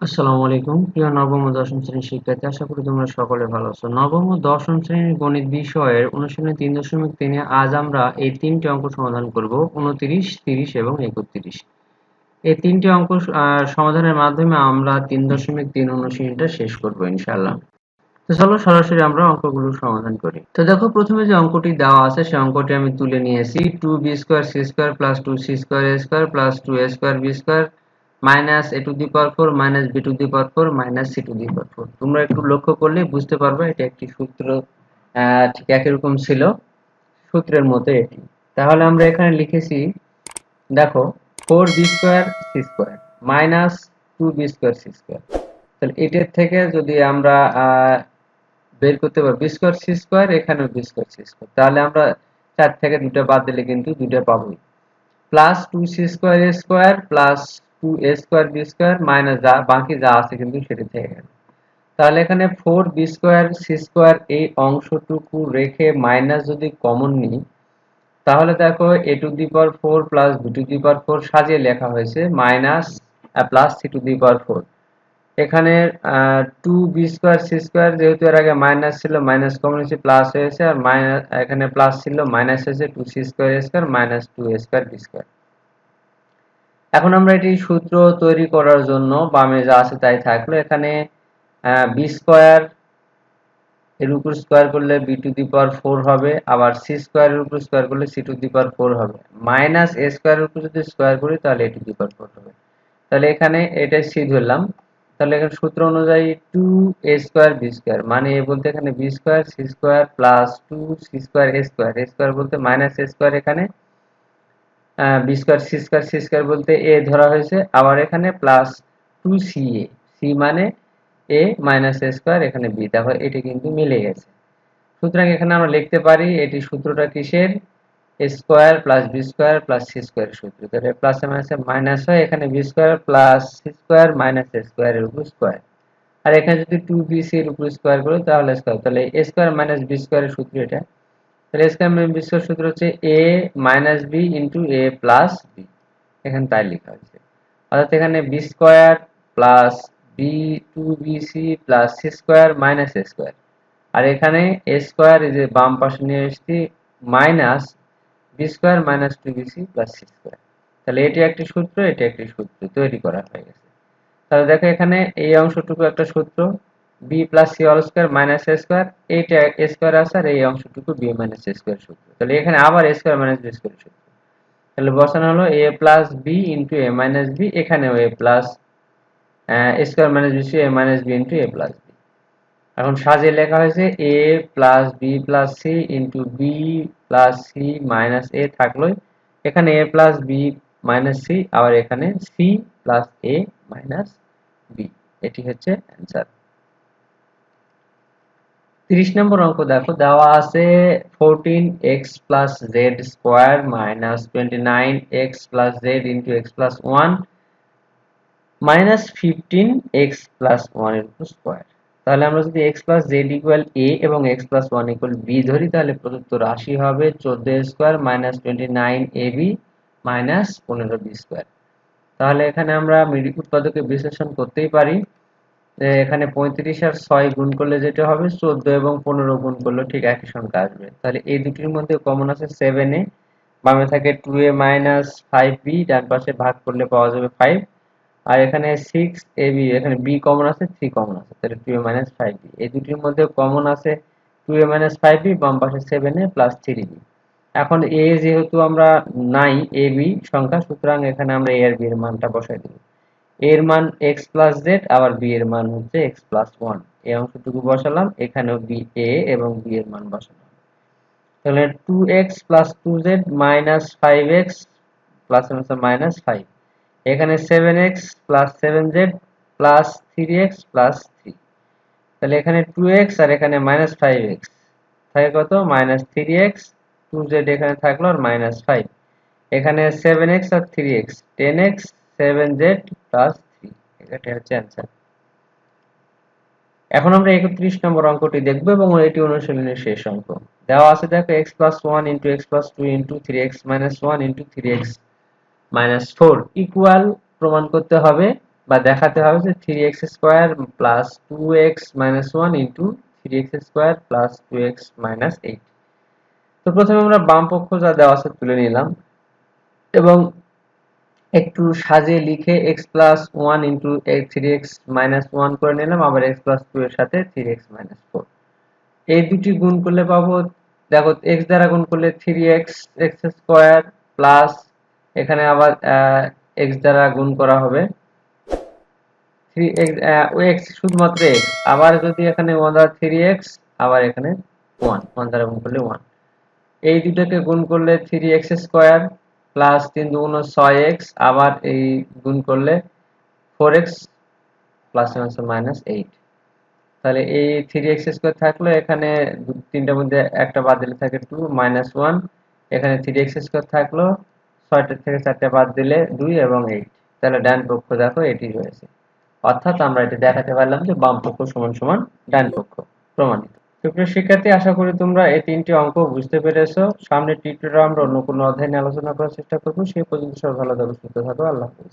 আসসালামু আলাইকুম। প্রিয় নবম ও দশম শ্রেণির শিক্ষার্থী, আশা করি তোমরা সকলে ভালো আছো। নবম ও দশম শ্রেণির গণিত বিষয়ের অনুশীলনী তিন দশমিক তিনে আজ আমরা এই তিনটি অঙ্ক সমাধান করব, উনত্রিশ, তিরিশ এবং একত্রিশ। এই তিনটি অঙ্ক সমাধানের মাধ্যমে আমরা তিন দশমিক তিন অনুশীলনীটা শেষ করব ইনশাআল্লাহ। তো চলো সরাসরি আমরা অঙ্কগুলো সমাধান করি। তো দেখো, প্রথমে যে অঙ্কটি দেওয়া আছে সেই অঙ্কটি আমি তুলে নিয়েছি। Two B square C square plus two C square A square plus two A square B square minus A to the power four minus B to the power four minus C to the power four. তোমরা একটু লক্ষ্য করলে বুঝতে পারবে এটা একটি সূত্র ঠিক একই রকম ছিল সূত্রের মতো এটি। তাহলে আমরা এখানে লিখেছি, দেখো, four B square C square minus two B square C square. তাহলে এটার থেকে যদি আমরা বের করতে পারব বি স্কোয়ার সি স্কোয়ার, এখানেও বি স্কোয়ার সি স্কোয়ার। তাহলে আমরা চার থেকে দুটো বাদ দিলে কিন্তু দুটো পাবোই। Plus two C square square plus two A square B square minus যা, বাকি যা আছে কিন্তু সেটি থেকে গেল। তাহলে এখানে four B square C square এই অংশটুকু রেখে মাইনাস যদি কমন নিই, তাহলে দেখো A to the power four plus to the power four সাজিয়ে লেখা হয়েছে minus plus C to the power four এখানে two B square C square যেহেতু এর আগে মাইনাস ছিল মাইনাস কমন হয়েছে প্লাস হয়েছে, আর মাইনাস এখানে প্লাস ছিল মাইনাস হয়েছে two C square square minus two square B square এখন আমরা এটি সূত্র তৈরি করার জন্য বামে যা আছে তাই থাকল। এখানে বি স্কোয়ার এর উপর স্কোয়ার করলে B to the power four হবে, আবার সি স্কোয়ারের উপর স্কোয়ার করলে C to the power four হবে। মাইনাস এ স্কোয়ারের উপর যদি স্কোয়ার করি, তাহলে এ টু দি পাওয়ার ফোর হবে। তাহলে এখানে এটাই সি ধরলাম। তাহলে এখানে সূত্র অনুযায়ী two A square B square মানে এ বলতে এখানে B square C square plus two C square A square A square বলতে মাইনাস এ স্কোয়ার এখানে B square C square C square বলতে এ ধরা হয়েছে। আবার এখানে plus two C A C মানে এ মাইনাস এ স্কোয়ার এখানে B দেখো, এটি কিন্তু মিলে গেছে। সুতরাং এখানে আমরা লিখতে পারি, এটি সূত্রটা কিসের? A square plus B square plus C স্কোয়ারের সূত্র। তাহলে প্লাস মাইনাসে মাইনাস হয়, এখানে B square plus C square minus A স্কোয়ারের উপর স্কোয়ার আর এখানে যদি টু বি সি এর উপর স্কোয়ার করি, তাহলে স্কোয়ার তাহলে এ স্কোয়ার মাইনাস বি স্কোয়ারের সূত্র এটা। তাহলে স্কোয়ার মাইনাস বি স্কোয়ার সূত্র হচ্ছে A minus B into A plus B এখানে তাই লেখা হয়েছে। অর্থাৎ এখানে B square plus B two B C plus C square minus A square আর এখানে এ স্কোয়ার এই যে বাম পাশে নিয়ে এসেছি minus B square minus two B C plus C square তাহলে এটি একটি সূত্র, এটি একটি সূত্র, তৈরি করা হয়ে গেছে। তাহলে দেখো এখানে এই অংশটুকু একটা সূত্র B plus C all square minus A square এইটা এ স্কোয়ার আছে আর এই অংশটুকু বি মাইনাস এ স্কোয়ার সূত্র। তাহলে এখানে আবার A square minus B square সূত্র। তাহলে বসানো হলো A plus B into A minus B এখানেও A plus A square minus B A minus B into A plus B এখন সাজিয়ে লেখা হয়েছে A plus B plus C into B plus C minus A থাকল এখানে A plus B minus C আবার এখানে C plus A minus B এটি হচ্ছে অ্যান্সার তিরিশ নম্বর অঙ্ক, দেখো, দেওয়া আছে fourteen X plus Z square minus twenty nine X plus Z into X plus one minus fifteen X plus one উপর স্কোয়ার তাহলে আমরা যদি X plus Z equal A এবং X plus one equal B ধরি, তাহলে প্রদত্ত রাশি হবে চোদ্দ square minus twenty nine A B minus পনেরো বি স্কোয়ার তাহলে এখানে আমরা উৎপাদকে বিশ্লেষণ করতেই পারি। এখানে পঁয়ত্রিশ আর ছয় গুণ করলে যেটা হবে চোদ্দ এবং পনেরো গুণ করলে ঠিক একই সংখ্যা আসবে। তাহলে এই দুটির মধ্যে কমন আছে সেভেন এ বামে থাকে two A minus five B ডান পাশে ভাগ করলে পাওয়া যাবে ফাইভ আর এখানে সিক্স এ বি এখানে বি কমন আছে থ্রি কমন আছে, তাহলে two A minus five B এই দুটির মধ্যে কমন আছে two A minus five B বাম পাশে seven A plus three B এখন এ যেহেতু আমরা নাই এ বি সংখ্যা, সুতরাং এখানে আমরা এ আর বি এর মানটা বসাই দেব। এর মান এক্স প্লাস জেড আবার বি এর মান হচ্ছে এক্স প্লাস ওয়ান এই অংশটুকু বসালাম, এখানেও বি এ এবং বি এর মান বসালাম। তাহলে two X plus two Z minus five X plus minus five এখানে seven X plus seven Z plus three X plus three তাহলে এখানে টু এক্স আর এখানে মাইনাস ফাইভ এক্স থাকে কত? Minus three X two Z এখানে থাকল আর minus five এখানে সেভেন এক্স আর three X ten X seven Z plus three এটা হচ্ছে অ্যান্সার এখন আমরা একত্রিশ নম্বর অঙ্কটি দেখব এবং এটি অনুশীলনের শেষ অঙ্ক। দেওয়া আছে দেখো X plus one into X plus two into three X minus one into three X minus four equal প্রমাণ করতে হবে বা দেখাতে হবে যে three X square plus two X minus one into three X square plus two X minus eight তো প্রথমে আমরা বাম পক্ষ যা দেওয়া আছে তুলে নিলাম। এবং একটু সাজিয়ে লিখে X plus one into three X minus one করে নিলাম, আবার এক্স প্লাস টু এর সাথে থ্রি এক্স মাইনাস ফোর এই দুটি গুণ করলে পাবো, দেখো এক্স দ্বারা গুণ করলে three X X square plus এখানে আবার এক্স দ্বারা গুণ করা হবে। থ্রি এক্স এক্স শুধুমাত্র এক্স আবার যদি এখানে ওয়ান দ্বারা থ্রি এক্স আবার এখানে ওয়ান ওয়ান দ্বারা গুণ করলে ওয়ান এই দুটোকে গুণ করলে থ্রি এক্স স্কোয়ার প্লাস তিন দুগুণ ছয় এক্স আবার এই গুণ করলে four X plus minus eight তাহলে এই থ্রি এক্স স্কোয়ার থাকল, এখানে তিনটার মধ্যে একটা বাদ দিলে থাকে টু মাইনাস ওয়ান এখানে থ্রি এক্স স্কোয়ার থাকল ছয়টা থেকে চারটে বাদ দিলে দুই এবং এইট তাহলে ডান পক্ষ দেখো, এটি রয়েছে। অর্থাৎ আমরা এটা দেখাতে পারলাম যে বাম পক্ষ সমান সমান ডান পক্ষ প্রমাণিত। সুপ্রিয় শিক্ষার্থী, আশা করি তোমরা এই তিনটি অঙ্ক বুঝতে পেরেছ। সামনে টিউটোরিয়াল আমরা অন্য কোনো অধ্যায় নিয়ে আলোচনা করার চেষ্টা করব। সেই পর্যন্ত সব ভালো থাকো, সুস্থ থাকো। আল্লাহ হাফেজ।